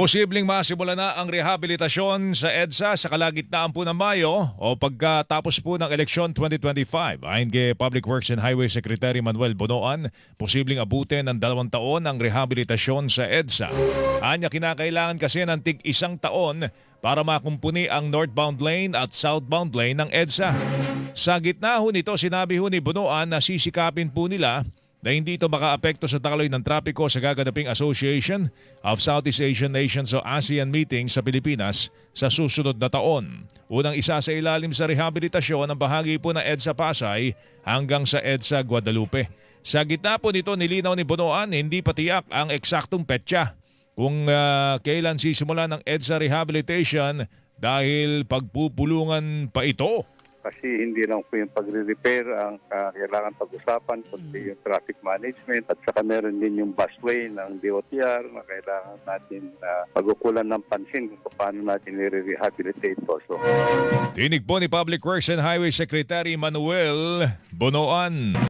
Posibleng masimula na ang rehabilitasyon sa EDSA sa kalagitnaan po ng Mayo o pagkatapos po ng eleksyon 2025. Ayon kay Public Works and Highway Secretary Manuel Bonoan, posibleng abutin ng dalawang taon ang rehabilitasyon sa EDSA. Anya kinakailangan kasi ng tig isang taon para makumpuni ang northbound lane at southbound lane ng EDSA. Sa gitna ho nito, sinabi ho ni Bonoan na sisikapin po nila na hindi ito makaapekto sa daloy ng trapiko sa gaganaping Association of Southeast Asian Nations o ASEAN meeting sa Pilipinas sa susunod na taon. Unang isa sa ilalim sa rehabilitasyon ang bahagi po ng EDSA Pasay hanggang sa EDSA Guadalupe. Sa gitna po nito nilinaw ni Bonoan hindi pa tiyak ang eksaktong petsa kung ah, kailan sisimula ng EDSA rehabilitation dahil pagpupulungan pa ito. Kasi hindi lang po yung pagre-repair ang ah, kailangan pag-usapan, kundi yung traffic management at saka meron din yung busway ng DOTR na kailangan natin uh, pagkukulan ng pansin kung paano natin i-rehabilitate po. So, Tinig po ni Public Works and Highway Secretary Manuel Bonoan.